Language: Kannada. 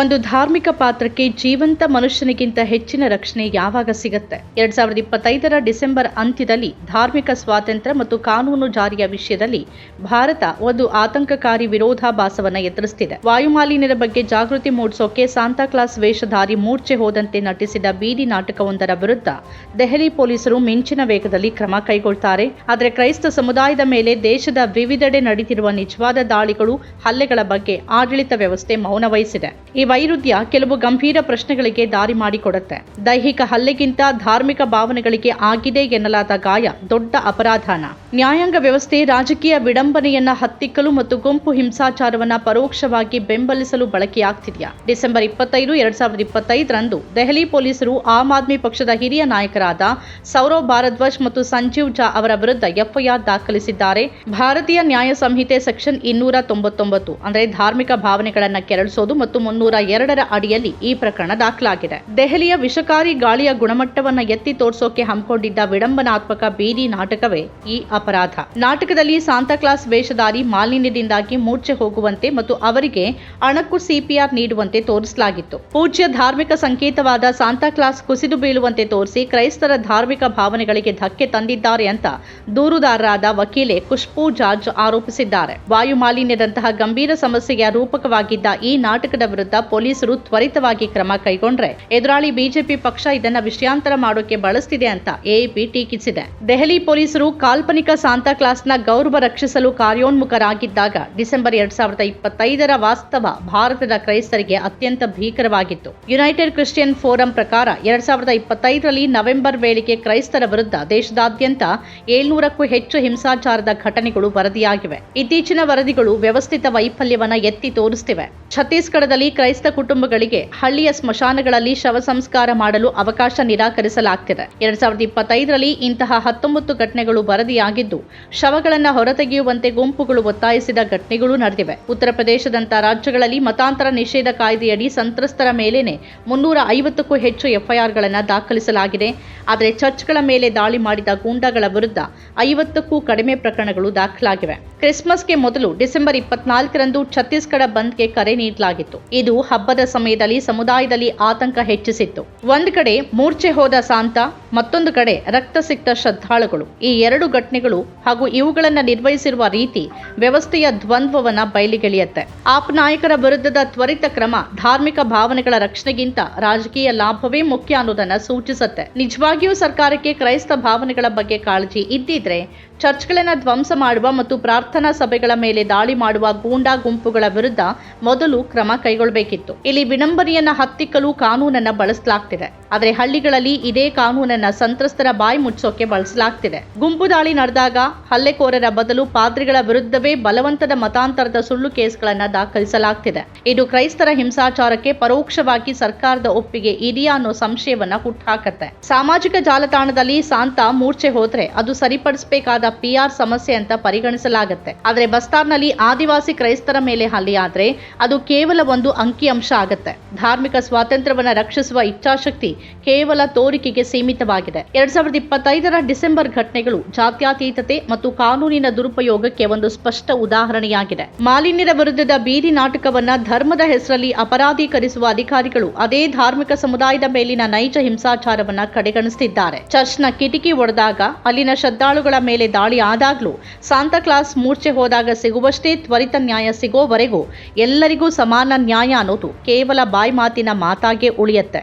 ಒಂದು ಧಾರ್ಮಿಕ ಪಾತ್ರಕ್ಕೆ ಜೀವಂತ ಮನುಷ್ಯನಿಗಿಂತ ಹೆಚ್ಚಿನ ರಕ್ಷಣೆ ಯಾವಾಗ ಸಿಗುತ್ತೆ? ಎರಡ್ ಸಾವಿರದ ಇಪ್ಪತ್ತೈದರ ಡಿಸೆಂಬರ್ ಅಂತ್ಯದಲ್ಲಿ ಧಾರ್ಮಿಕ ಸ್ವಾತಂತ್ರ್ಯ ಮತ್ತು ಕಾನೂನು ಜಾರಿಯ ವಿಷಯದಲ್ಲಿ ಭಾರತ ಒಂದು ಆತಂಕಕಾರಿ ವಿರೋಧಾಭಾಸವನ್ನ ಎದುರಿಸುತ್ತಿದೆ ವಾಯುಮಾಲಿನ್ಯದ ಬಗ್ಗೆ ಜಾಗೃತಿ ಮೂಡಿಸೋಕೆ ಸಾಂತಾಕ್ಲಾಸ್ ವೇಷಧಾರಿ ಮೂರ್ಛೆ ಹೋದಂತೆ ನಟಿಸಿದ ಬೀದಿ ನಾಟಕವೊಂದರ ವಿರುದ್ಧ ದೆಹಲಿ ಪೊಲೀಸರು ಮಿಂಚಿನ ವೇಗದಲ್ಲಿ ಕ್ರಮ ಕೈಗೊಳ್ತಾರೆ. ಆದರೆ ಕ್ರೈಸ್ತ ಸಮುದಾಯದ ಮೇಲೆ ದೇಶದ ವಿವಿಧೆಡೆ ನಡೆದಿರುವ ನಿಜವಾದ ದಾಳಿಗಳು, ಹಲ್ಲೆಗಳ ಬಗ್ಗೆ ಆಡಳಿತ ವ್ಯವಸ್ಥೆ ಮೌನ ವಹಿಸಿದೆ ಈ ವೈರುಧ್ಯ ಕೆಲವು ಗಂಭೀರ ಪ್ರಶ್ನೆಗಳಿಗೆ ದಾರಿ ಮಾಡಿಕೊಡುತ್ತೆ. ದೈಹಿಕ ಹಲ್ಲೆಗಿಂತ ಧಾರ್ಮಿಕ ಭಾವನೆಗಳಿಗೆ ಆಗಿದೆ ಎನ್ನಲಾದ ಗಾಯ ದೊಡ್ಡ ಅಪರಾಧನ. ನ್ಯಾಯಾಂಗ ವ್ಯವಸ್ಥೆ ರಾಜಕೀಯ ವಿಡಂಬನೆಯನ್ನ ಹತ್ತಿಕ್ಕಲು ಮತ್ತು ಗುಂಪು ಹಿಂಸಾಚಾರವನ್ನ ಪರೋಕ್ಷವಾಗಿ ಬೆಂಬಲಿಸಲು ಬಳಕೆಯಾಗ್ತಿದೆಯಾ? ಡಿಸೆಂಬರ್ ಇಪ್ಪತ್ತೈದು, ಎರಡ್ ಸಾವಿರದ ಇಪ್ಪತ್ತೈದರಂದು ದೆಹಲಿ ಪೊಲೀಸರು ಆಮ್ ಆದ್ಮಿ ಪಕ್ಷದ ಹಿರಿಯ ನಾಯಕರಾದ ಸೌರವ್ ಭಾರದ್ವಾಜ್ ಮತ್ತು ಸಂಜೀವ್ ಝಾ ಅವರ ವಿರುದ್ಧ ಎಫ್ಐಆರ್ ದಾಖಲಿಸಿದ್ದಾರೆ. ಭಾರತೀಯ ನ್ಯಾಯ ಸಂಹಿತೆ ಸೆಕ್ಷನ್ ಇನ್ನೂರ ತೊಂಬತ್ತೊಂಬತ್ತು, ಅಂದರೆ ಧಾರ್ಮಿಕ ಭಾವನೆಗಳನ್ನ ಕೆರಳಿಸೋದು ಮತ್ತು ಮುನ್ನೂರ ಎರಡರ ಅಡಿಯಲ್ಲಿ ಈ ಪ್ರಕರಣ ದಾಖಲಾಗಿದೆ. ದೆಹಲಿಯ ವಿಷಕಾರಿ ಗಾಳಿಯ ಗುಣಮಟ್ಟವನ್ನ ಎತ್ತಿ ತೋರಿಸೋಕೆ ಹಮ್ಮಿಕೊಂಡಿದ್ದ ವಿಡಂಬನಾತ್ಮಕ ಬೀದಿ ನಾಟಕವೇ ಈ ಅಪರಾಧ. ನಾಟಕದಲ್ಲಿ ಸಾಂತಾಕ್ಲಾಸ್ ವೇಷಧಾರಿ ಮಾಲಿನ್ಯದಿಂದಾಗಿ ಮೂರ್ಛೆ ಹೋಗುವಂತೆ ಮತ್ತು ಅವರಿಗೆ ಅಣಕು ಸಿಪಿಆರ್ ನೀಡುವಂತೆ ತೋರಿಸಲಾಗಿತ್ತು. ಪೂಜ್ಯ ಧಾರ್ಮಿಕ ಸಂಕೇತವಾದ ಸಾಂತಾಕ್ಲಾಸ್ ಕುಸಿದು ಬೀಳುವಂತೆ ತೋರಿಸಿ ಕ್ರೈಸ್ತರ ಧಾರ್ಮಿಕ ಭಾವನೆಗಳಿಗೆ ಧಕ್ಕೆ ತಂದಿದ್ದಾರೆ ಅಂತ ದೂರುದಾರರಾದ ವಕೀಲೆ ಖುಷ್ಬೂ ಜಾರ್ಜ್ ಆರೋಪಿಸಿದ್ದಾರೆ. ವಾಯು ಮಾಲಿನ್ಯದಂತಹ ಗಂಭೀರ ಸಮಸ್ಯೆಯ ರೂಪಕವಾಗಿದ್ದ ಈ ನಾಟಕದ ವಿರುದ್ಧ ಪೊಲೀಸರು ತ್ವರಿತವಾಗಿ ಕ್ರಮ ಕೈಗೊಂಡ್ರೆ ಎದುರಾಳಿ ಬಿಜೆಪಿ ಪಕ್ಷ ಇದನ್ನ ವಿಷಯಾಂತರ ಮಾಡೋಕೆ ಬಳಸ್ತಿದೆ ಅಂತ ಎಪಿ ಟೀಕಿಸಿದೆ. ದೆಹಲಿ ಪೊಲೀಸರು ಕಾಲ್ಪನಿಕ ಸಾಂತಾಕ್ಲಾಸ್ನ ಗೌರವ ರಕ್ಷಿಸಲು ಕಾರ್ಯೋನ್ಮುಖರಾಗಿದ್ದಾಗ ಡಿಸೆಂಬರ್ ಎರಡ್ ಸಾವಿರದ ಇಪ್ಪತ್ತೈದರ ವಾಸ್ತವ ಭಾರತದ ಕ್ರೈಸ್ತರಿಗೆ ಅತ್ಯಂತ ಭೀಕರವಾಗಿತ್ತು. ಯುನೈಟೆಡ್ ಕ್ರಿಶ್ಚಿಯನ್ ಫೋರಂ ಪ್ರಕಾರ ಎರಡ್ ಸಾವಿರದ ಇಪ್ಪತ್ತೈದರಲ್ಲಿ ನವೆಂಬರ್ ವೇಳೆಗೆ ಕ್ರೈಸ್ತರ ವಿರುದ್ಧ ದೇಶದಾದ್ಯಂತ ಏಳ್ನೂರಕ್ಕೂ ಹೆಚ್ಚು ಹಿಂಸಾಚಾರದ ಘಟನೆಗಳು ವರದಿಯಾಗಿವೆ. ಇತ್ತೀಚಿನ ವರದಿಗಳು ವ್ಯವಸ್ಥಿತ ವೈಫಲ್ಯವನ್ನ ಎತ್ತಿ ತೋರಿಸ್ತಿವೆ. ಛತ್ತೀಸ್ಗಢದಲ್ಲಿ ಕ್ರೈಸ್ತ ಕುಟುಂಬಗಳಿಗೆ ಹಳ್ಳಿಯ ಸ್ಮಶಾನಗಳಲ್ಲಿ ಶವ ಸಂಸ್ಕಾರ ಮಾಡಲು ಅವಕಾಶ ನಿರಾಕರಿಸಲಾಗ್ತಿದೆ. ಎರಡ್ ಸಾವಿರದ ಇಪ್ಪತ್ತೈದರಲ್ಲಿ ಇಂತಹ ಹತ್ತೊಂಬತ್ತು ಘಟನೆಗಳು ವರದಿಯಾಗಿದ್ದು, ಶವಗಳನ್ನು ಹೊರತೆಗೆಯುವಂತೆ ಗುಂಪುಗಳು ಒತ್ತಾಯಿಸಿದ ಘಟನೆಗಳು ನಡೆದಿವೆ. ಉತ್ತರ ಪ್ರದೇಶದಂತಹ ರಾಜ್ಯಗಳಲ್ಲಿ ಮತಾಂತರ ನಿಷೇಧ ಕಾಯ್ದೆಯಡಿ ಸಂತ್ರಸ್ತರ ಮೇಲೇನೆ ಮುನ್ನೂರ ಐವತ್ತಕ್ಕೂ ಹೆಚ್ಚು ಎಫ್ಐಆರ್ಗಳನ್ನು ದಾಖಲಿಸಲಾಗಿದೆ. ಆದರೆ ಚರ್ಚ್ಗಳ ಮೇಲೆ ದಾಳಿ ಮಾಡಿದ ಗೂಂಡಾಗಳ ವಿರುದ್ಧ ಐವತ್ತಕ್ಕೂ ಕಡಿಮೆ ಪ್ರಕರಣಗಳು ದಾಖಲಾಗಿವೆ. ಕ್ರಿಸ್ಮಸ್ಗೆ ಮೊದಲು ಡಿಸೆಂಬರ್ ಇಪ್ಪತ್ನಾಲ್ಕರಂದು ಛತ್ತೀಸ್ಗಢ ಬಂದ್ಗೆ ಕರೆ ನೀಡಲಾಗಿತ್ತು. ಇದು ಹಬ್ಬದ ಸಮಯದಲ್ಲಿ ಸಮುದಾಯದಲ್ಲಿ ಆತಂಕ ಹೆಚ್ಚಿಸಿತ್ತು. ಒಂದ್ ಕಡೆ ಮೂರ್ಛೆ ಹೋದ ಸಾಂತ ಮತ್ತೊಂದು ಕಡೆ ರಕ್ತ ಸಿಕ್ತ ಶ್ರದ್ಧಾಳುಗಳು. ಈ ಎರಡು ಘಟನೆಗಳು ಹಾಗೂ ಇವುಗಳನ್ನು ನಿರ್ವಹಿಸಿರುವ ರೀತಿ ವ್ಯವಸ್ಥೆಯ ದ್ವಂದ್ವವನ್ನು ಬಯಲಿಗೆಳೆಯುತ್ತೆ. ಆಪ್ ನಾಯಕರ ವಿರುದ್ಧದ ತ್ವರಿತ ಕ್ರಮ, ಧಾರ್ಮಿಕ ಭಾವನೆಗಳ ರಕ್ಷಣೆಗಿಂತ ರಾಜಕೀಯ ಲಾಭವೇ ಮುಖ್ಯ ಅನ್ನೋದನ್ನ ಸೂಚಿಸುತ್ತೆ. ನಿಜವಾಗಿಯೂ ಸರ್ಕಾರಕ್ಕೆ ಕ್ರೈಸ್ತ ಭಾವನೆಗಳ ಬಗ್ಗೆ ಕಾಳಜಿ ಇದ್ದಿದ್ರೆ ಚರ್ಚ್ಗಳನ್ನು ಧ್ವಂಸ ಮಾಡುವ ಮತ್ತು ಪ್ರಾರ್ಥನಾ ಸಭೆಗಳ ಮೇಲೆ ದಾಳಿ ಮಾಡುವ ಗೂಂಡಾ ಗುಂಪುಗಳ ವಿರುದ್ಧ ಮೊದಲು ಕ್ರಮ ಕೈಗೊಳ್ಳಬೇಕಿತ್ತು ಇಲ್ಲಿ ವಿಡಂಬನೆಯನ್ನ ಹತ್ತಿಕ್ಕಲು ಕಾನೂನನ್ನ ಬಳಸಲಾಗ್ತಿದೆ. ಆದರೆ ಹಳ್ಳಿಗಳಲ್ಲಿ ಇದೇ ಕಾನೂನನ್ನ ಸಂತ್ರಸ್ತರ ಬಾಯಿ ಮುಚ್ಚೋಕೆ ಬಳಸಲಾಗ್ತಿದೆ. ಗುಂಪು ದಾಳಿ ನಡೆದಾಗ ಹಲ್ಲೆಕೋರರ ಬದಲು ಪಾದ್ರಿಗಳ ವಿರುದ್ಧವೇ ಬಲವಂತದ ಮತಾಂತರದ ಸುಳ್ಳು ಕೇಸ್ಗಳನ್ನ ದಾಖಲಿಸಲಾಗ್ತಿದೆ. ಇದು ಕ್ರೈಸ್ತರ ಹಿಂಸಾಚಾರಕ್ಕೆ ಪರೋಕ್ಷವಾಗಿ ಸರ್ಕಾರದ ಒಪ್ಪಿಗೆ ಇದೆಯಾ ಅನ್ನೋ ಸಂಶಯವನ್ನ ಹುಟ್ಟುಹಾಕತ್ತೆ ಸಾಮಾಜಿಕ ಜಾಲತಾಣದಲ್ಲಿ ಸಾಂತ ಮೂರ್ಛೆ ಹೋದ್ರೆ ಅದು ಸರಿಪಡಿಸಬೇಕಾದ ಪಿಆರ್ ಸಮಸ್ಯೆ ಅಂತ ಪರಿಗಣಿಸಲಾಗುತ್ತೆ. ಆದರೆ ಬಸ್ತಾರ್ನಲ್ಲಿ ಆದಿವಾಸಿ ಕ್ರೈಸ್ತರ ಮೇಲೆ ಹಲ್ಲೆಯಾದ್ರೆ ಅದು ಕೇವಲ ಒಂದು ಅಂಕಿಅಂಶ ಆಗತ್ತೆ. ಧಾರ್ಮಿಕ ಸ್ವಾತಂತ್ರ್ಯವನ್ನ ರಕ್ಷಿಸುವ ಇಚ್ಛಾಶಕ್ತಿ ಕೇವಲ ತೋರಿಕೆಗೆ ಸೀಮಿತವಾಗಿದೆ ಎರಡ್ ಸಾವಿರದ ಇಪ್ಪತ್ತೈದರ ಡಿಸೆಂಬರ್ ಘಟನೆಗಳು ಜಾತ್ಯತೀತತೆ ಮತ್ತು ಕಾನೂನಿನ ದುರುಪಯೋಗಕ್ಕೆ ಒಂದು ಸ್ಪಷ್ಟ ಉದಾಹರಣೆಯಾಗಿದೆ. ಮಾಲಿನ್ಯದ ವಿರುದ್ಧದ ಬೀದಿ ನಾಟಕವನ್ನ ಧರ್ಮದ ಹೆಸರಲ್ಲಿ ಅಪರಾಧೀಕರಿಸುವ ಅಧಿಕಾರಿಗಳು ಅದೇ ಧಾರ್ಮಿಕ ಸಮುದಾಯದ ಮೇಲಿನ ನೈಜ ಹಿಂಸಾಚಾರವನ್ನ ಕಡೆಗಣಿಸುತ್ತಿದ್ದಾರೆ ಚರ್ಚ್ನ ಕಿಟಕಿ ಒಡೆದಾಗ ಅಲ್ಲಿನ ಶ್ರದ್ಧಾಳುಗಳ ಮೇಲೆ ದಾಳಿ ಆದಾಗ್ಲೂ ಸಾಂತಾಕ್ಲಾಸ್ ಮೂರ್ಛೆ ಹೋದಾಗ ಸಿಗುವಷ್ಟೇ ತ್ವರಿತ ನ್ಯಾಯ ಸಿಗೋವರೆಗೂ ಎಲ್ಲರಿಗೂ ಸಮಾನ ನ್ಯಾಯ ಅನ್ನೋದು ಕೇವಲ ಬಾಯಿ ಮಾತಿನ ಮಾತಾಗೆ ಉಳಿಯುತ್ತೆ.